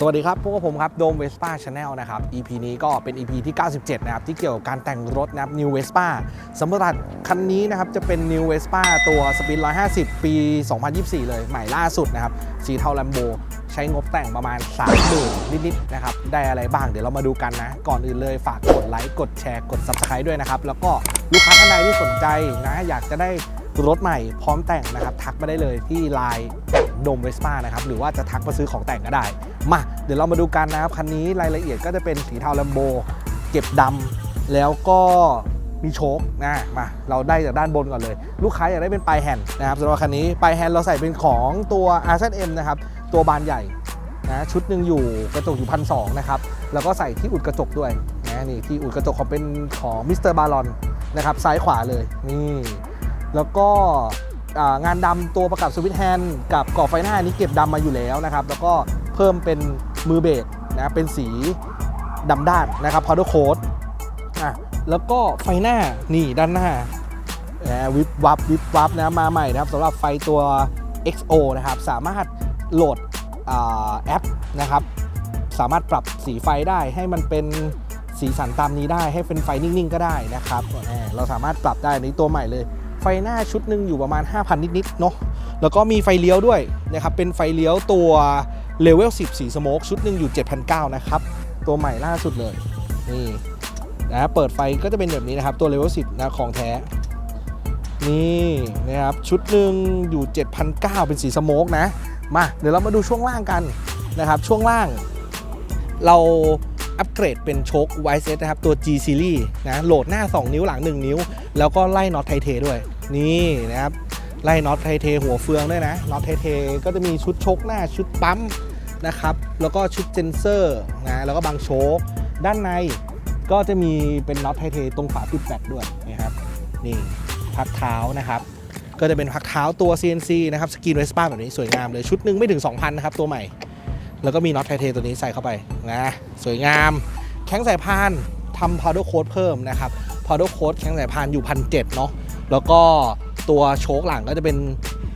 สวัสดีครับ พวกผมครับ โดมเวสป้าชาแนลนะครับ EP นี้ก็เป็น EP ที่ 97 นะครับ ที่เกี่ยวกับการแต่งรถนะครับ New Vespa สำหรับคันนี้นะครับ จะเป็น New Vespa ตัวสปิน150 ปี 2024 เลย ใหม่ล่าสุดนะครับ สีเทาแลมโบ ใช้งบแต่งประมาณ 30,000 นิด ๆ นะครับ ได้อะไรบ้างเดี๋ยวเรามาดูกันนะ ก่อนอื่นเลยฝากกดไลค์กดแชร์กด Subscribe ด้วยนะครับ แล้วก็ลูกค้าท่านใดที่สนใจนะอยากจะได้รถใหม่พร้อมแต่งนะครับ ทักมาได้เลยที่ไลน์ โดมเวสป้านะครับหรือว่าจะทักมาซื้อของแต่งก็ได้ มาเดี๋ยวเรามาดูกันนะครับคันนี้รายละเอียดก็จะเป็นสีเทาลัมโบเก็บดำแล้วก็มีโชคนะมาเราได้จากด้านบนก่อนเลย ลูกค้าอยากได้เป็นปลายแฮนด์นะครับสำหรับคันนี้ปลายแฮนด์เราใส่เป็นของตัว RZM นะครับตัวบานใหญ่นะชุดหนึ่งอยู่กระจกอยู่พันสนะครับแล้วก็ใส่ที่อุดกระจกด้วยนะนี่ที่อุดกระจกของเป็นของมิสเตอร์บารอนนะครับซ้ายขวาเลยนี่แล้วก็ งานดำตัวประกับสวิตช์แฮนด์กับกรอบไฟหน้านี้เก็บดำมาอยู่แล้วนะครับ แล้วก็เพิ่มเป็นมือเบรกนะเป็นสีดำด้านนะครับพาวเดอร์โค้ดอะแล้วก็ไฟหน้านี่ด้านหน้านะวิบวับวิบวับนะมาใหม่นะครับสำหรับไฟตัว XO นะครับ สามารถโหลดอแอปนะครับ สามารถปรับสีไฟได้ให้มันเป็นสีสันตามนี้ได้ให้เป็นไฟนิ่งๆ ก็ได้นะครับ เราสามารถปรับได้ในตัวใหม่เลย ไฟหน้าชุดหนึ่งอยู่ประมาณ 5,000 นิดๆเนาะแล้วก็มีไฟเลี้ยวด้วยนะครับเป็นไฟเลี้ยวตัวเลเวล10สีสโมกชุดหนึ่งอยู่ 7,900 นะครับ ตัวใหม่ล่าสุดเลยนี่นะเปิดไฟก็จะเป็นแบบนี้นะครับ ตัวเลเวล10นะของแท้ นี่นะครับชุดหนึ่งอยู่ 7,900 เป็นสีสโมกนะ มาเดี๋ยวเรามาดูช่วงล่างกันนะครับ ช่วงล่างเรา อัปเกรดเป็นโชค YS นะครับ ตัว G Series นะโหลดหน้า 2 นิ้วหลัง 1 นิ้ว แล้วก็ไล่น็อตไทเทด้วย นี่นะครับ ไล่น็อตไทเทหัวเฟืองด้วยนะน็อตไทเทก็จะมีชุดโชคหน้าชุดปั๊มนะครับ แล้วก็ชุดเจนเซอร์นะแล้วก็บางโชค ด้านในก็จะมีเป็นน็อตไทเทตรงฝาปิดแบตด้วยนะครับนี่พักเท้านะครับ ก็จะเป็นพักเท้าตัว CNC นะครับสกรีนเวสป้าแบบนี้สวยงามเลยชุดหนึ่งไม่ถึง 2,000 นะครับ ตัวใหม่ แล้วก็มีน็อตไทเทตัวนี้ใส่เข้าไปนะสวยงาม แข้งสายพานทำพาวเดอร์โค้ดเพิ่มนะครับพาวเดอร์โค้ดแข้งสายพานอยู่พันเเนาะแล้วก็ตัวโชคหลังก็จะเป็น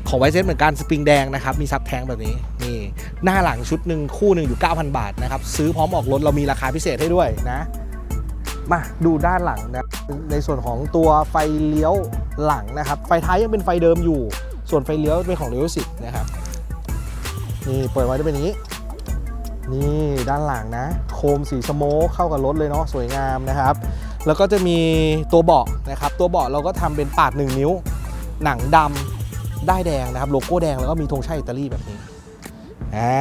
ของไวเซนเหมือนกันสปริงแดงนะครับ มีซับแทงแบบนี้นี่หน้าหลังชุดหนึ่งคู่หนึ่งอยู่ 9,000 บาทนะครับ ซื้อพร้อมออกรถเรามีราคาพิเศษให้ด้วยนะ มาดูด้านหลังนะในส่วนของตัวไฟเลี้ยวหลังนะครับ ไฟท้ายยังเป็นไฟเดิมอยู่ ส่วนไฟเลี้ยวเป็นของเลเวลสินะครับนี่เปิดไว้จะเป็นนี้ นี่ด้านหลังนะ โคมสีสโมกเข้ากับรถเลยเนาะสวยงามนะครับ แล้วก็จะมีตัวเบาะนะครับ ตัวเบาะเราก็ทำเป็นปาด 1 นิ้ว หนังดำได้แดงนะครับ โลโก้แดงแล้วก็มีธงชาติอิตาลีแบบนี้อ่า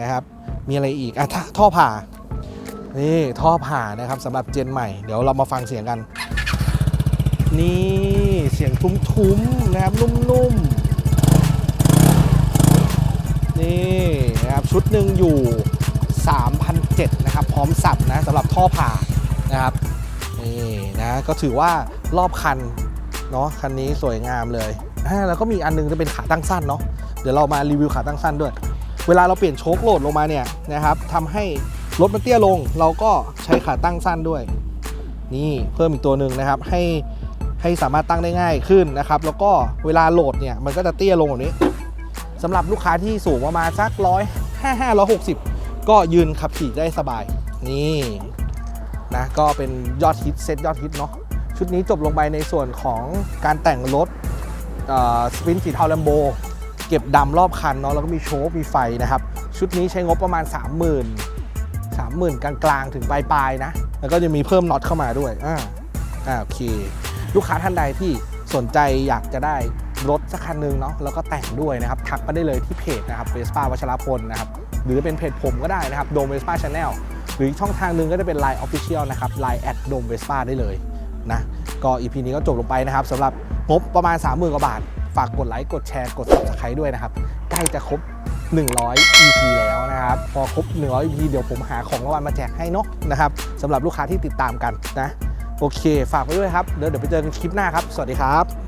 นะครับ มีอะไรอีกอะท่าท่อผ่านี่ท่อผ่านะครับสำหรับเจนใหม่ เดี๋ยวเรามาฟังเสียงกัน นี่เสียงทุ้มๆนะครับนุ่มๆ นี่นะครับ ชุดหนึ่งอยู่ 3,007นะครับ พร้อมสับนะสำหรับท่อผ่านะครับนี่นะก็ถือว่ารอบคันเนาะคันนี้สวยงามเลยอ่าแล้วก็มีอันนึงจะเป็นขาตั้งสั้นเนาะเดี๋ยวเรามารีวิวขาตั้งสั้นด้วย เวลาเราเปลี่ยนโชคโหลดลงมาเนี่ยนะครับทำให้รถมันเตี้ยลง เราก็ใช้ขาตั้งสั้นด้วย นี่เพิ่มอีกตัวหนึ่งนะครับ ให้ให้สามารถตั้งได้ง่ายขึ้นนะครับ แล้วก็เวลาโหลดเนี่ยมันก็จะเตี้ยลงแบบนี้สำหรับลูกค้าที่สูงประมาณสักร้อย ห้าห้าร้อยหกสิบก็ยืนขับขี่ได้สบาย นี่นะก็เป็นยอดฮิตเซตยอดฮิตเนาะชุดนี้จบลงไปในส่วนของการแต่งรถสปินสีเทาแลมโบเก็บดำรอบคันเนาะแล้วก็มีโชว์มีไฟนะครับ ชุดนี้ใช้งบประมาณ 30,000 30,000 กลางๆ ถึงปลายๆนะ แล้วก็จะมีเพิ่มน็อตเข้ามาด้วยอ่าอ่าโอเค ลูกค้าท่านใดที่สนใจอยากจะได้ รถสักคันหนึ่งเนาะแล้วก็แต่งด้วยนะครับทักมาได้เลยที่เพจนะครับเวสป้าวัชรพลนะครับหรือเป็นเพจผมก็ได้นะครับโดมเวสป้าชาแนลหรือช่องทางหนึ่งก็จะเป็น Line Official นะครับ Line แอดโดมเวสป้าได้เลยนะก็อีพีนี้ก็จบลงไปนะครับสำหรับงบประมาณ 30,000กว่าบาท ฝากกดไลค์กดแชร์กด subscribe ด้วยนะครับ ใกล้จะครบ 100 EP แล้วนะครับ พอครบ 100 EP เดี๋ยวผมหาของรางวัลมาแจกให้เนาะนะครับสำหรับลูกค้าที่ติดตามกันนะ โอเค ฝากไว้ด้วยครับ เดี๋ยวเดี๋ยวไปเจอกันคลิปหน้าครับ สวัสดีครับ